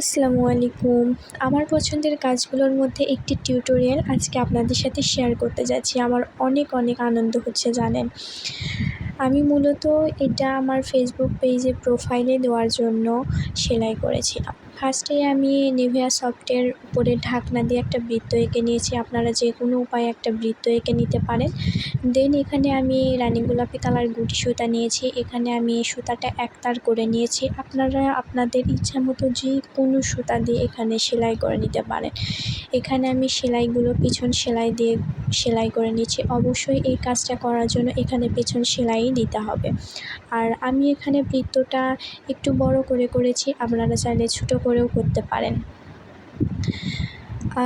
আসসালামু আলাইকুম। আমার পছন্দের কাজগুলোর মধ্যে একটি টিউটোরিয়াল আজকে আপনাদের সাথে শেয়ার করতে যাচ্ছি। আমার অনেক অনেক আনন্দ হচ্ছে জানেন। আমি মূলত এটা আমার ফেসবুক পেজে প্রোফাইলে দেওয়ার জন্য সেলাই করেছিলাম। ফার্স্টে আমি নিভিয়া সফটের উপরে ঢাকনা দিয়ে একটা বৃত্ত এঁকে নিয়েছি। আপনারা যে কোনো উপায়ে একটা বৃত্ত এঁকে নিতে পারেন। দেন এখানে আমি রানী গোলাপি কালার গুটি সুতা নিয়েছি। এখানে আমি সুতাটা একতার করে নিয়েছি। আপনারা আপনাদের ইচ্ছা মতো যে কোনো সুতা দিয়ে এখানে সেলাই করে নিতে পারেন। এখানে আমি সেলাইগুলো পিছন সেলাই দিয়ে সেলাই করে নিচ্ছি। অবশ্যই এই কাজটা করার জন্য এখানে পেছন সেলাই দিতে হবে। আর আমি এখানে বৃত্তটা একটু বড় করে করেছি, আপনারা চাইলে ছোটো করেও করতে পারেন।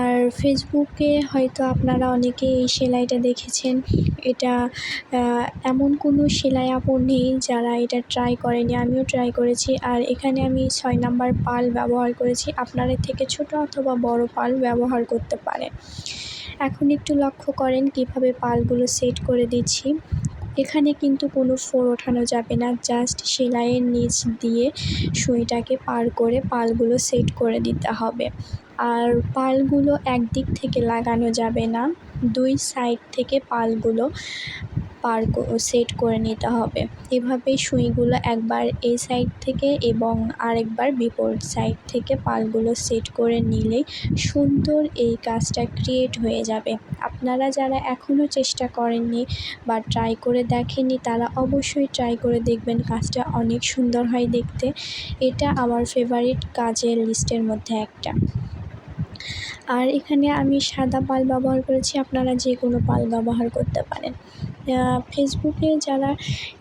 আর ফেসবুকে হয়তো আপনারা অনেকে এই সেলাইটা দেখেছেন। এটা এমন কোনো সেলাই আপন নেই যারা এটা ট্রাই করেনি। আমিও ট্রাই করেছি। আর এখানে আমি ছয় নাম্বার পাল ব্যবহার করেছি। আপনাদের থেকে ছোট অথবা বড় পাল ব্যবহার করতে পারেন। এখন একটু লক্ষ্য করেন কীভাবে পালগুলো সেট করে দিচ্ছি। এখানে কিন্তু কোনো ফোর ওঠানো যাবে না। জাস্ট সেলাইয়ের নিচ দিয়ে সুইটাকে পার করে পালগুলো সেট করে দিতে হবে। আর পালগুলো একদিক থেকে লাগানো যাবে না। দুই সাইড থেকে পালগুলো পার সেট করে নিতে হবে। এভাবেই সুইগুলো একবার এই সাইড থেকে এবং আরেকবার বিপরীত সাইড থেকে পালগুলো সেট করে নিলেই সুন্দর এই কাজটা ক্রিয়েট হয়ে যাবে। আপনারা যারা এখনও চেষ্টা করেননি বা ট্রাই করে দেখেননি, তারা অবশ্যই ট্রাই করে দেখবেন কাজটা অনেক সুন্দর হয় দেখতে। এটা আমার ফেভারিট কাজের লিস্টের মধ্যে একটা। আর এখানে আমি সাদা পাল ব্যবহার করেছি, আপনারা যে কোনো পাল ব্যবহার করতে পারেন। ফেসবুকে যারা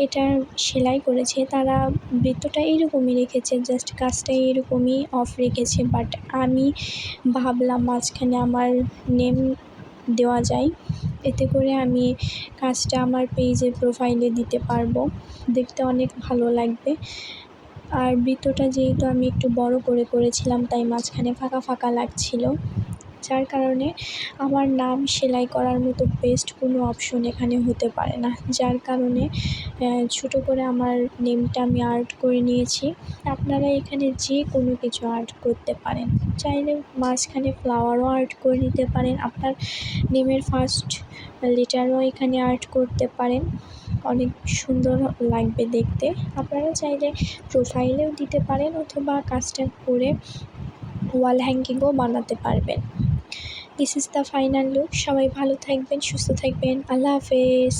এটা সেলাই করেছে, তারা বৃত্তটা এইরকমই রেখেছে জাস্ট কাজটা এইরকমই অফ রেখেছে বাট আমি ভাবলাম মাঝখানে আমার নেম দেওয়া যায়, এতে করে আমি কাজটা আমার পেজে প্রোফাইলে দিতে পারব। দেখতে অনেক ভালো লাগবে। আর বৃত্তটা যেহেতু আমি একটু বড় করে করেছিলাম, তাই মাঝখানে ফাঁকা ফাঁকা লাগছিল। যার কারণে আমার নাম সেলাই করার মতো বেস্ট কোনো অপশন এখানে হতে পারে না। যার কারণে ছোটো করে আমার নেমটা আমি আর্ট করে নিয়েছি। আপনারা এখানে যে কোনো কিছু আর্ট করতে পারেন। চাইলে মাঝখানে ফ্লাওয়ারও আর্ট করে নিতে পারেন। আপনার নেমের ফার্স্ট লেটারও এখানে আর্ট করতে পারেন। অনেক সুন্দর লাগবে দেখতে। আপনারা চাইলে প্রোফাইলেও দিতে পারেন অথবা কাজটা করে ওয়াল হ্যাঙ্গিংও বানাতে পারবেন। This is the final look সবাই ভালো থাকবেন, সুস্থ থাকবেন। আল্লাহ হাফেজ।